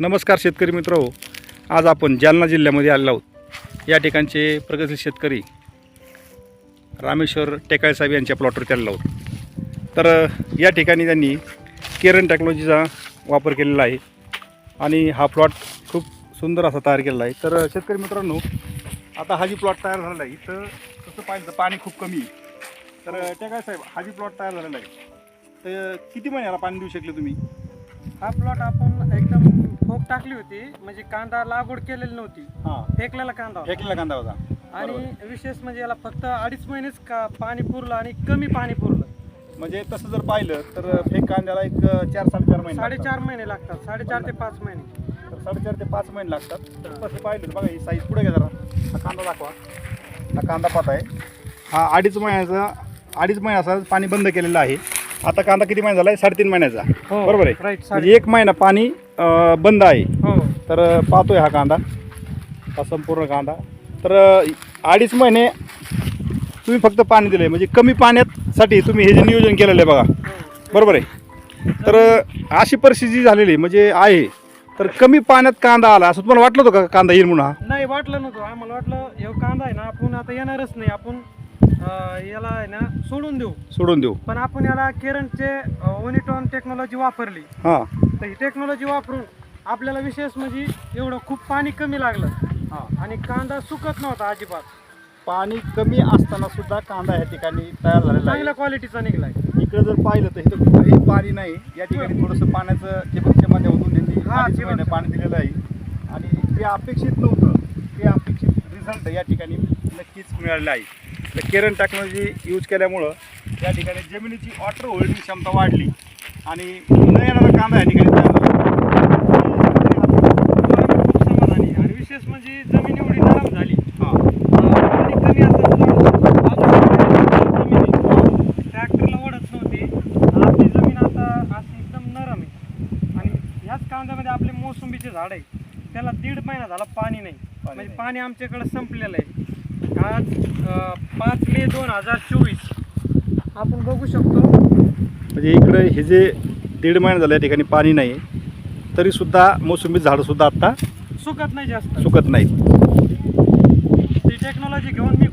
नमस्कार शेतकरी मित्र हो. आज आपण जालना जिल्ह्यामध्ये आलेलो आहोत. या ठिकाणचे प्रगतशील शेतकरी रामेश्वर टेकाळे साहेब यांच्या प्लॉटवरती आलेलो आहोत. तर या ठिकाणी त्यांनी केरन टेक्नॉलॉजीचा वापर केलेला आहे आणि हा प्लॉट खूप सुंदर असा तयार केलेला आहे. तर शेतकरी मित्रांनो आता हा जी प्लॉट तयार झालेला आहे इथं कसं पाहिजे तर पाणी खूप कमी आहे. तर अ, टेकाळे साहेब हा जी प्लॉट तयार झालेला आहे तर किती महिन्याला पाणी देऊ शकले तुम्ही? हा प्लॉट आपण एकदम ठोक टाकली होती म्हणजे कांदा लागवड केलेली नव्हती. हां. फेकलेला कांदा होता. फेकलेला कांदा होता. आणि. विशेष म्हणजे याला फक्त अडीच महिनेच का पाणी पुरलं आणि कमी पाणी पुरलं. म्हणजे तसं जर पाहिलं तर फेक कांद्याला एक चार साडेचार महिने साडेचार महिने लागतात. साडेचार ते पाच महिने. तर साडेचार ते पाच महिने लागतात. तर तसं पाहिलं तर बघा ही साईज पुढे घ्या जरा. हा कांदा दाखवा. हा कांदा पात आहे. हा अडीच महिन्याचा अडीच महिन्याचा पाणी बंद केलेलं आहे. आता कांदा किती महिना झाला साडेतीन महिन्याचा. हो बरोबर आहे? म्हणजे एक महिना पाणी अं, बंद आहे. हो. तर पाहतोय हा कांदा. हा संपूर्ण कांदा. तर अडीच महिने तुम्ही फक्त पाणी दिलं म्हणजे कमी पाण्यासाठी तुम्ही हे जे नियोजन केलेलं आहे बघा. हो. बरोबर आहे? तर अशी परिस्थिती झालेली म्हणजे आहे. तर कमी पाण्यात कांदा आला. असं तुम्हाला वाटलं होतं का कांदा येईल म्हणून हा? नाही वाटलं नव्हतं. आम्हाला वाटलं हे कांदा आहे ना आपण आता येणारच नाही. आपण अं, याला आहे ना सोडून देऊ. सोडून देऊ. पण आपण याला केरनचे ओनिटॉन टेक्नॉलॉजी वापरली. हां. तर ही टेक्नॉलॉजी वापरून आपल्याला विशेष म्हणजे एवढं खूप पाणी कमी लागलं. हां. आणि कांदा सुकत नव्हता अजिबात. पाणी कमी असताना सुद्धा कांदा या ठिकाणी तयार झालेला चांगल्या क्वालिटीचा निघलाय. इकडे जर पाहिलं तर इथं कुठेही पाणी नाही. या ठिकाणी थोडंसं पाण्याचं ठिबकच्या माध्यमातून त्यांनी हा, अडीच ठिबक. महिने पाणी दिलेलं आहे. आणि ते अपेक्षित नव्हतं. ते अपेक्षित रिझल्ट या ठिकाणी नक्कीच मिळालेलं आहे. तर केरन टेक्नॉलॉजी यूज केल्यामुळं या ठिकाणी जमिनीची वॉटर होल्डिंग क्षमता वाढली आणि न येणारा कांदा या ठिकाणी. खूप समाधानी आणि विशेष म्हणजे जमीन एवढी नरम झाली. हां. कमी ट्रॅक्टरला ओढत नव्हती. आपली जमीन आता अशी एकदम नरम आहे. आणि ह्याच कांद्यामध्ये आपले मोसंबीचे झाड आहे त्याला दीड महिना झाला पाणी नाही. म्हणजे नाही. पाणी आमच्याकडे संपलेलं आहे. आज पाच मे दोन हजार चोवीस. आपण बघू शकतो. म्हणजे इकडे हे जे दीड महिना झालं या ठिकाणी पाणी नाही तरीसुद्धा मोसंबी झाडंसुद्धा आत्ता सुकत नाही जास्त. सुकत नाहीत. ती टेक्नॉलॉजी घेऊन मी